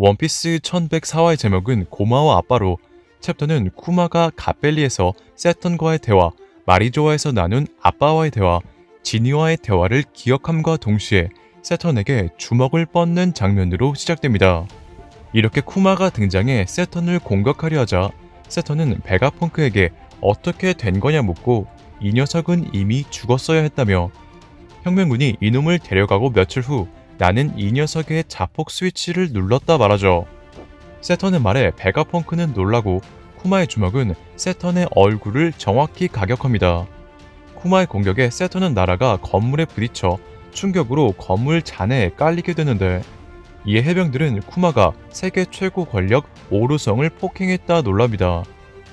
원피스 1104화의 제목은 고마워 아빠로 챕터는 쿠마가 갓벨리에서 세턴과의 대화, 마리조아에서 나눈 아빠와의 대화, 지니와의 대화를 기억함과 동시에 세턴에게 주먹을 뻗는 장면으로 시작됩니다. 이렇게 쿠마가 등장해 세턴을 공격하려 하자 세턴은 베가펑크에게 어떻게 된 거냐 묻고 이 녀석은 이미 죽었어야 했다며 혁명군이 이놈을 데려가고 며칠 후 나는 이 녀석의 자폭 스위치를 눌렀다 말하죠. 세턴의 말에 베가펑크는 놀라고 쿠마의 주먹은 세턴의 얼굴을 정확히 가격합니다. 쿠마의 공격에 세턴은 날아가 건물에 부딪혀 충격으로 건물 잔해에 깔리게 되는데 이에 해병들은 쿠마가 세계 최고 권력 오르성을 폭행했다 놀랍니다.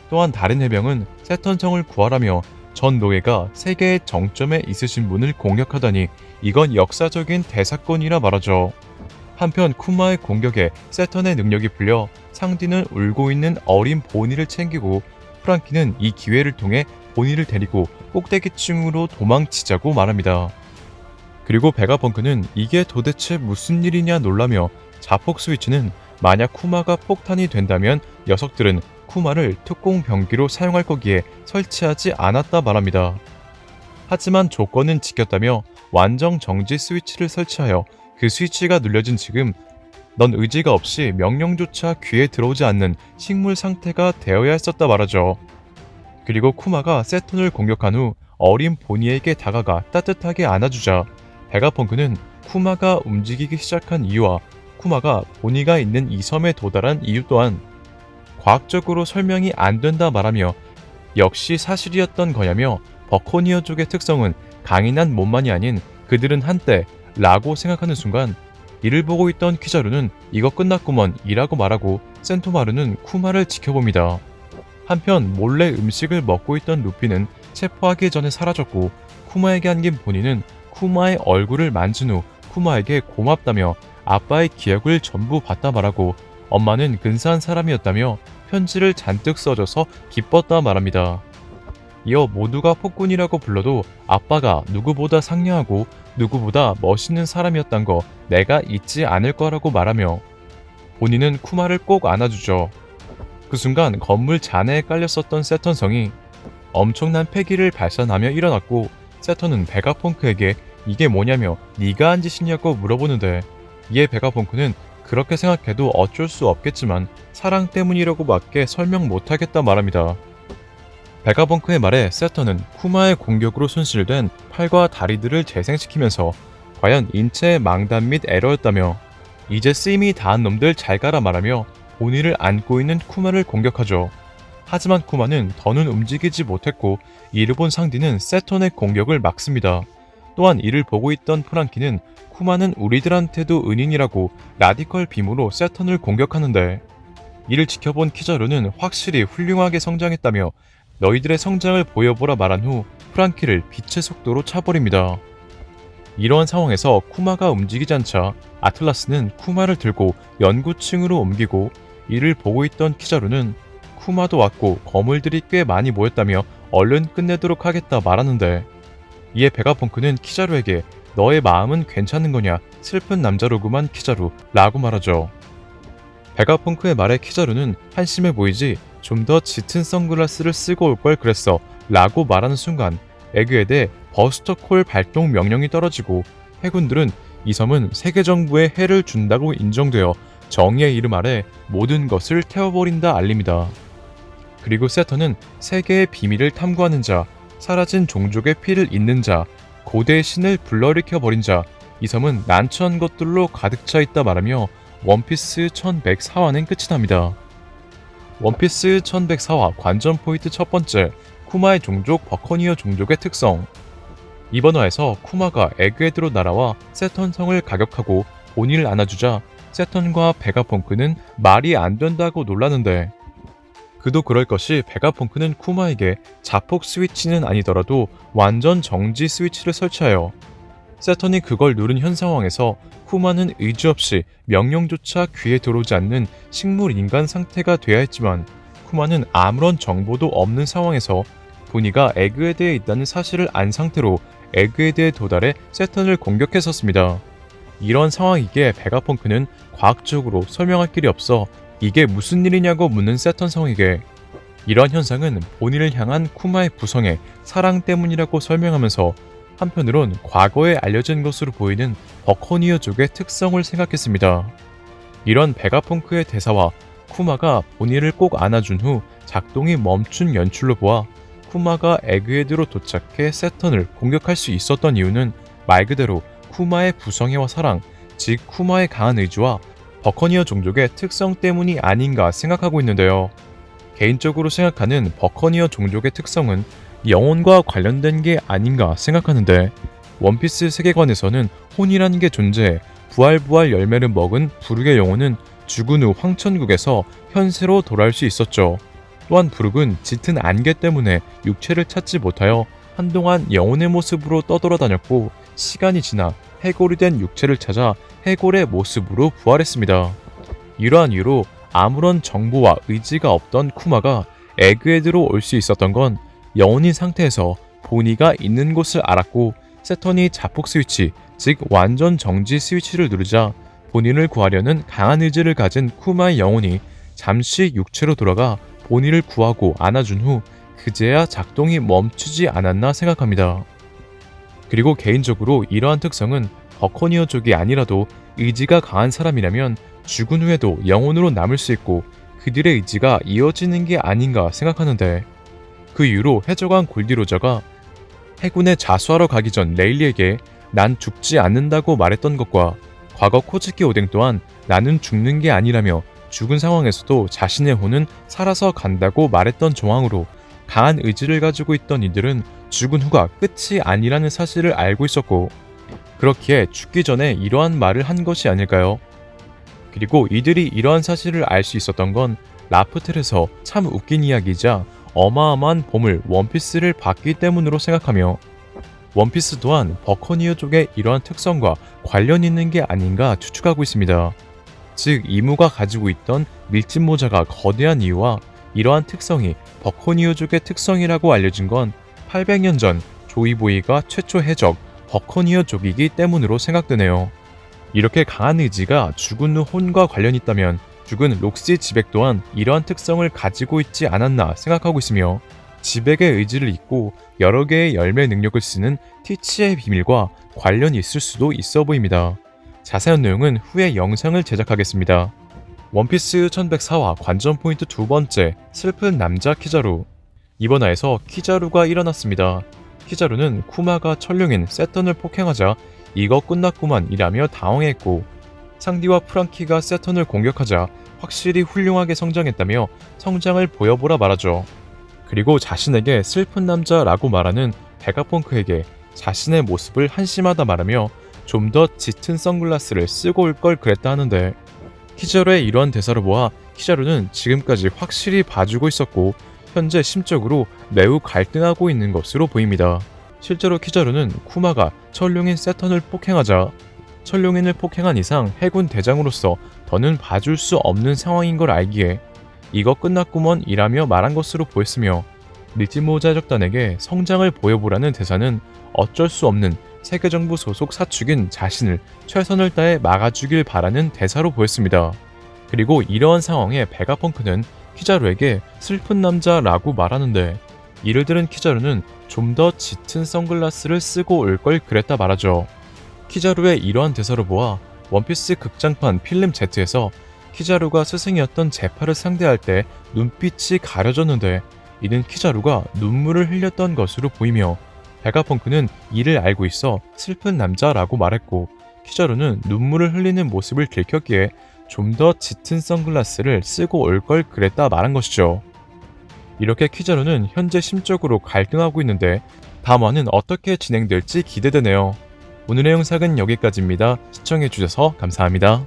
또한 다른 해병은 세턴성을 구하라며 전 노예가 세계의 정점에 있으신 분을 공격하다니 이건 역사적인 대사건이라 말하죠. 한편 쿠마의 공격에 세턴의 능력이 풀려 상디는 울고 있는 어린 보니를 챙기고 프랑키는 이 기회를 통해 보니를 데리고 꼭대기층으로 도망치자고 말합니다. 그리고 베가펑크는 이게 도대체 무슨 일이냐 놀라며 자폭 스위치는 만약 쿠마가 폭탄이 된다면 녀석들은 쿠마를 특공 병기로 사용할 거기에 설치하지 않았다 말합니다. 하지만 조건은 지켰다며 완전 정지 스위치를 설치하여 그 스위치가 눌려진 지금 넌 의지가 없이 명령조차 귀에 들어오지 않는 식물 상태가 되어야 했었다 말하죠. 그리고 쿠마가 세톤을 공격한 후 어린 보니에게 다가가 따뜻하게 안아주자 베가펑크는 쿠마가 움직이기 시작한 이유와 쿠마가 보니가 있는 이 섬에 도달한 이유 또한 과학적으로 설명이 안 된다 말하며 역시 사실이었던 거냐며 버코니어족의 특성은 강인한 몸만이 아닌 그들은 한때 라고 생각하는 순간 이를 보고 있던 키자루는 이거 끝났구먼 이라고 말하고 센토마루는 쿠마를 지켜봅니다. 한편 몰래 음식을 먹고 있던 루피는 체포하기 전에 사라졌고 쿠마에게 안긴 본인은 쿠마의 얼굴을 만진 후 쿠마에게 고맙다며 아빠의 기억을 전부 받다 말하고 엄마는 근사한 사람이었다며 편지를 잔뜩 써줘서 기뻤다 말합니다. 이어 모두가 폭군이라고 불러도 아빠가 누구보다 상냥하고 누구보다 멋있는 사람이었단 거 내가 잊지 않을 거라고 말하며 본인은 쿠마를 꼭 안아주죠. 그 순간 건물 잔해에 깔렸었던 세턴성이 엄청난 폐기를 발산하며 일어났고 세턴은 베가펑크에게 이게 뭐냐며 네가 한 짓이냐고 물어보는데 이에 베가펑크는 그렇게 생각해도 어쩔 수 없겠지만 사랑 때문이라고밖에 설명 못하겠다 말합니다. 베가벙크의 말에 세터는 쿠마의 공격으로 손실된 팔과 다리들을 재생시키면서 과연 인체의 망단 및 에러였다며 이제 쓰임이 다한 놈들 잘 가라 말하며 본인을 안고 있는 쿠마를 공격하죠. 하지만 쿠마는 더는 움직이지 못했고 이를 본 상디는 세턴의 공격을 막습니다. 또한 이를 보고 있던 프랑키는 쿠마는 우리들한테도 은인이라고 라디컬 빔으로 세턴을 공격하는데 이를 지켜본 키자루는 확실히 훌륭하게 성장했다며 너희들의 성장을 보여보라 말한 후 프랑키를 빛의 속도로 차버립니다. 이러한 상황에서 쿠마가 움직이지 않자 아틀라스는 쿠마를 들고 연구층으로 옮기고 이를 보고 있던 키자루는 쿠마도 왔고 거물들이 꽤 많이 모였다며 얼른 끝내도록 하겠다 말하는데 이에 베가펑크는 키자루에게 너의 마음은 괜찮은 거냐 슬픈 남자로구만 키자루 라고 말하죠. 베가펑크의 말에 키자루는 한심해 보이지 좀 더 짙은 선글라스를 쓰고 올 걸 그랬어 라고 말하는 순간 에그에 버스터 콜 발동 명령이 떨어지고 해군들은 이 섬은 세계 정부에 해를 준다고 인정되어 정의의 이름 아래 모든 것을 태워버린다 알립니다. 그리고 세터는 세계의 비밀을 탐구하는 자, 사라진 종족의 피를 잇는 자, 고대의 신을 불러일으켜 버린 자, 이 섬은 난처한 것들로 가득 차 있다 말하며 원피스 1104화는 끝이 납니다. 원피스 1104화 관전 포인트 첫 번째, 쿠마의 종족 버커니어 종족의 특성. 이번 화에서 쿠마가 에그헤드로 날아와 세턴 성을 가격하고 본인을 안아주자 세턴과 베가펑크는 말이 안 된다고 놀라는데 그도 그럴 것이 베가펑크는 쿠마에게 자폭 스위치는 아니더라도 완전 정지 스위치를 설치하여 세턴이 그걸 누른 현 상황에서 쿠마는 의지 없이 명령조차 귀에 들어오지 않는 식물 인간 상태가 돼야 했지만 쿠마는 아무런 정보도 없는 상황에서 보니가 에그헤드에 있다는 사실을 안 상태로 에그헤드에 도달해 세턴을 공격했었습니다. 이런 상황이기에 베가펑크는 과학적으로 설명할 길이 없어 이게 무슨 일이냐고 묻는 세턴 성에게 이러한 현상은 본인을 향한 쿠마의 부성의 사랑 때문이라고 설명하면서 한편으론 과거에 알려진 것으로 보이는 버커니어족의 특성을 생각했습니다. 이런 베가펑크의 대사와 쿠마가 본인을 꼭 안아준 후 작동이 멈춘 연출로 보아 쿠마가 에그헤드로 도착해 세턴을 공격할 수 있었던 이유는 말 그대로 쿠마의 부성애와 사랑, 즉 쿠마의 강한 의지와 버커니어 종족의 특성 때문이 아닌가 생각하고 있는데요. 개인적으로 생각하는 버커니어 종족의 특성은 영혼과 관련된 게 아닌가 생각하는데 원피스 세계관에서는 혼이라는 게 존재해 부활부활 열매를 먹은 부르의 영혼은 죽은 후 황천국에서 현세로 돌아올 수 있었죠. 또한 부룩은 짙은 안개 때문에 육체를 찾지 못하여 한동안 영혼의 모습으로 떠돌아다녔고 시간이 지나 해골이 된 육체를 찾아 해골의 모습으로 부활했습니다. 이러한 이유로 아무런 정보와 의지가 없던 쿠마가 에그헤드로 올 수 있었던 건 영혼인 상태에서 보니가 있는 곳을 알았고 세턴이 자폭 스위치, 즉 완전 정지 스위치를 누르자 본인을 구하려는 강한 의지를 가진 쿠마의 영혼이 잠시 육체로 돌아가 본인을 구하고 안아준 후 그제야 작동이 멈추지 않았나 생각합니다. 그리고 개인적으로 이러한 특성은 버커니어족이 아니라도 의지가 강한 사람이라면 죽은 후에도 영혼으로 남을 수 있고 그들의 의지가 이어지는 게 아닌가 생각하는데 그 이후로 해적왕 골디로저가 해군에 자수하러 가기 전 레일리에게 난 죽지 않는다고 말했던 것과 과거 코즈키 오뎅 또한 나는 죽는 게 아니라며 죽은 상황에서도 자신의 혼은 살아서 간다고 말했던 정황으로 강한 의지를 가지고 있던 이들은 죽은 후가 끝이 아니라는 사실을 알고 있었고 그렇기에 죽기 전에 이러한 말을 한 것이 아닐까요? 그리고 이들이 이러한 사실을 알 수 있었던 건 라프텔에서 참 웃긴 이야기이자 어마어마한 보물 원피스를 받기 때문으로 생각하며 원피스 또한 버커니어 쪽의 이러한 특성과 관련 있는 게 아닌가 추측하고 있습니다. 즉 이무가 가지고 있던 밀짚 모자가 거대한 이유와 이러한 특성이 버커니어족의 특성이라고 알려진 건 800년 전 조이보이가 최초 해적 버커니어족이기 때문으로 생각되네요. 이렇게 강한 의지가 죽은 후 혼과 관련 있다면 죽은 록시 지백 또한 이러한 특성을 가지고 있지 않았나 생각하고 있으며 지백의 의지를 잇고 여러 개의 열매 능력을 쓰는 티치의 비밀과 관련이 있을 수도 있어 보입니다. 자세한 내용은 후에 영상을 제작하겠습니다. 원피스 1104화 관전 포인트 두 번째 슬픈 남자 키자루 이번 화에서 키자루가 일어났습니다. 키자루는 쿠마가 천룡인 세턴을 폭행하자 이거 끝났구만 이라며 당황했고 상디와 프랑키가 세턴을 공격하자 확실히 훌륭하게 성장했다며 성장을 보여보라 말하죠. 그리고 자신에게 슬픈 남자라고 말하는 베가펑크에게 자신의 모습을 한심하다 말하며 좀 더 짙은 선글라스를 쓰고 올 걸 그랬다 하는데 키자루의 이러한 대사를 보아 키자루는 지금까지 확실히 봐주고 있었고 현재 심적으로 매우 갈등하고 있는 것으로 보입니다. 실제로 키자루는 쿠마가 천룡인 세턴을 폭행하자 천룡인을 폭행한 이상 해군 대장으로서 더는 봐줄 수 없는 상황인 걸 알기에 이거 끝났구먼 이라며 말한 것으로 보였으며 밀짚모자 적단에게 성장을 보여보라는 대사는 어쩔 수 없는 세계정부 소속 사축인 자신을 최선을 다해 막아주길 바라는 대사로 보였습니다. 그리고 이러한 상황에 베가펑크는 키자루에게 슬픈 남자라고 말하는데 이를 들은 키자루는 좀 더 짙은 선글라스를 쓰고 올 걸 그랬다 말하죠. 키자루의 이러한 대사로 보아 원피스 극장판 필름 Z에서 키자루가 스승이었던 제파를 상대할 때 눈빛이 가려졌는데 이는 키자루가 눈물을 흘렸던 것으로 보이며 베가펑크는 이를 알고 있어 슬픈 남자라고 말했고 키자루는 눈물을 흘리는 모습을 들켰기에 좀 더 짙은 선글라스를 쓰고 올 걸 그랬다 말한 것이죠. 이렇게 키자루는 현재 심적으로 갈등하고 있는데 다음화는 어떻게 진행될지 기대되네요. 오늘의 영상은 여기까지입니다. 시청해주셔서 감사합니다.